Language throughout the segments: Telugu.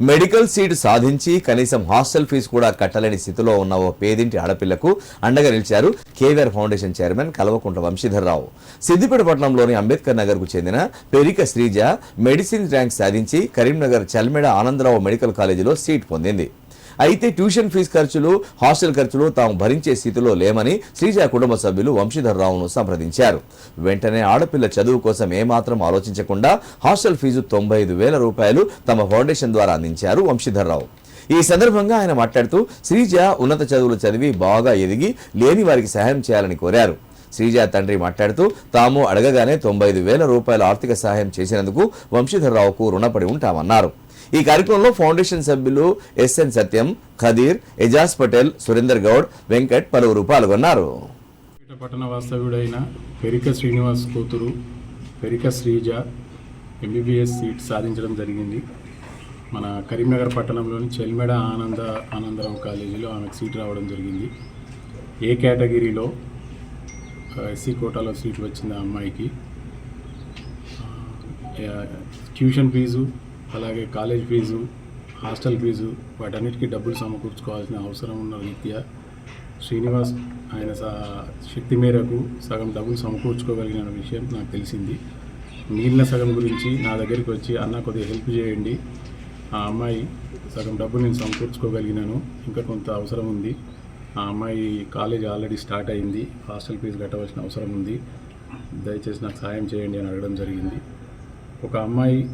మెడికల్ సీట్ సాధించి కనీసం హాస్టల్ ఫీజు కూడా కట్టలేని స్థితిలో ఉన్న ఓ పేదింటి ఆడపిల్లకు అండగా నిలిచారు KVR foundation chairman Kalvakuntla Vamshidharrao. Siddipet పట్టణంలోని అంబేద్కర్ నగర్కు చెందిన పెరిక శ్రీజ మెడిసిన్ ర్యాంక్ సాధించి కరీంనగర్ చల్మెడ ఆనందరావు మెడికల్ కాలేజీలో సీట్ పొందింది. అయితే ట్యూషన్ ఫీజు ఖర్చులు హాస్టల్ ఖర్చులు తాము భరించే స్థితిలో లేమని శ్రీజ కుటుంబ సభ్యులు వంశీధర్రావును సంప్రదించారు. వెంటనే ఆడపిల్ల చదువు కోసం ఏమాత్రం ఆలోచించకుండా హాస్టల్ ఫీజు తొంభై వేల రూపాయలు తమ ఫౌండేషన్ ద్వారా అందించారు వంశీధర్రావు ఈ సందర్భంగా ఆయన మాట్లాడుతూ శ్రీజ ఉన్నత చదువులు చదివి బాగా ఎదిగి లేని వారికి సహాయం చేయాలని కోరారు. శ్రీజ తండ్రి మాట్లాడుతూ తాము అడగగానే తొంభై ఐదు వేల రూపాయల ఆర్థిక సహాయం చేసినందుకు వంశీధర్రావుకు రుణపడి ఉంటామన్నారు. ఈ కార్యక్రమంలో ఫౌండేషన్ సభ్యులు ఎస్ఎన్ సత్యం ఖదీర్ ఎజాజ్ పటేల్ సురేందర్ గౌడ్ వెంకట్ పలువురు పాల్గొన్నారు. పట్టణ వాస్తవ్యుడైన పెరిక శ్రీనివాస్ కూతురు పెరిక శ్రీజ ఎంబీబీఎస్ సీట్ సాధించడం జరిగింది. మన కరీంనగర్ పట్టణంలోని చెల్మెడ ఆనంద ఆనందరావు కాలేజీలో ఆమెకు సీట్ రావడం జరిగింది. ఏ కేటగిరీలో ఎస్సీ కోటాలో సీట్ వచ్చింది ఆ అమ్మాయికి? ట్యూషన్ ఫీజు అలాగే కాలేజ్ ఫీజు హాస్టల్ ఫీజు వాటన్నిటికీ డబ్బులు సమకూర్చుకోవాల్సిన అవసరం ఉన్న రీత్యా శ్రీనివాస్ ఆయన స- శక్తి మేరకు సగం డబ్బులు సమకూర్చుకోగలిగిన విషయం నాకు తెలిసింది. మిగిలిన సగం గురించి నా దగ్గరికి వచ్చి అన్న కొద్దిగా హెల్ప్ చేయండి. ఆ అమ్మాయి సగం డబ్బులు నేను సమకూర్చుకోగలిగినాను. ఇంకా కొంత అవసరం ఉంది. ఆ అమ్మాయి కాలేజ్ ఆల్రెడీ స్టార్ట్ అయింది. హాస్టల్ ఫీజు కట్టవలసిన అవసరం ఉంది. దయచేసి నాకు సాయం చేయండి అని అడగడం జరిగింది. ఒక అమ్మాయి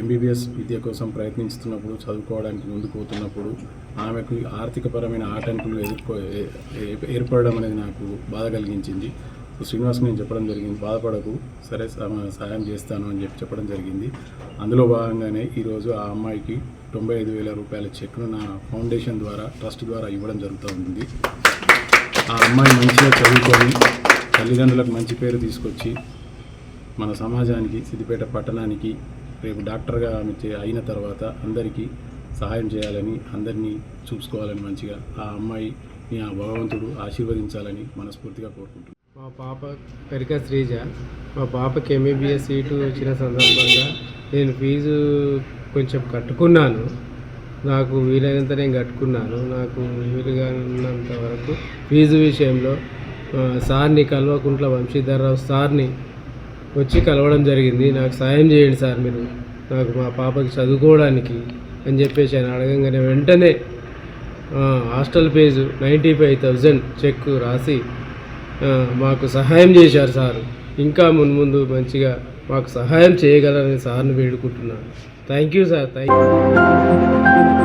ఎంబీబీఎస్ విద్య కోసం ప్రయత్నిస్తున్నప్పుడు చదువుకోవడానికి ముందుకు పోతున్నప్పుడు ఆమెకు ఆర్థికపరమైన ఆటంకులు ఎదుర్కో ఏర్పడడం అనేది నాకు బాధ కలిగించింది. సో శ్రీనివాస్ నేను చెప్పడం జరిగింది బాధపడకు సరే సహాయం చేస్తాను అని చెప్పి చెప్పడం జరిగింది. అందులో భాగంగానే ఈరోజు ఆ అమ్మాయికి తొంభై ఐదు వేల రూపాయల చెక్ను నా ఫౌండేషన్ ద్వారా ట్రస్ట్ ద్వారా ఇవ్వడం జరుగుతూ ఉంది. ఆ అమ్మాయి మంచిగా చదువుకొని తల్లిదండ్రులకు మంచి పేరు తీసుకొచ్చి మన సమాజానికి సిద్దిపేట పట్టణానికి రేపు డాక్టర్గా ఆమె చే- అయిన తర్వాత అందరికీ సహాయం చేయాలని అందరినీ చూసుకోవాలని మంచిగా ఆ అమ్మాయిని ఆ భగవంతుడు ఆశీర్వదించాలని మనస్ఫూర్తిగా కోరుకుంటున్నాను. మా పాప పెరిక శ్రీజ మా పాపకి ఎంబీబీఎస్ సీటు వచ్చిన సందర్భంగా నేను ఫీజు కొంచెం కట్టుకున్నాను. నాకు వీలైనంత నేను కట్టుకున్నాను. నాకు వీలుగా ఉన్నంత వరకు ఫీజు విషయంలో సార్ని కల్వకుంట్ల వంశీధర్రావు సార్ని వచ్చి కలవడం జరిగింది. నాకు సాయం చేయండి సార్ మీరు. నాకు మా పాపకి చదువుకోవడానికి అని చెప్పేసి ఆయన అడగంగానే వెంటనే hostel fees ninety five thousand cheque రాసి మాకు సహాయం చేశారు సార్. ఇంకా మున్ముందు మంచిగా మాకు సహాయం చేయగలరని సార్ని వేడుకుంటున్నాను. Thank you sir. Thank you.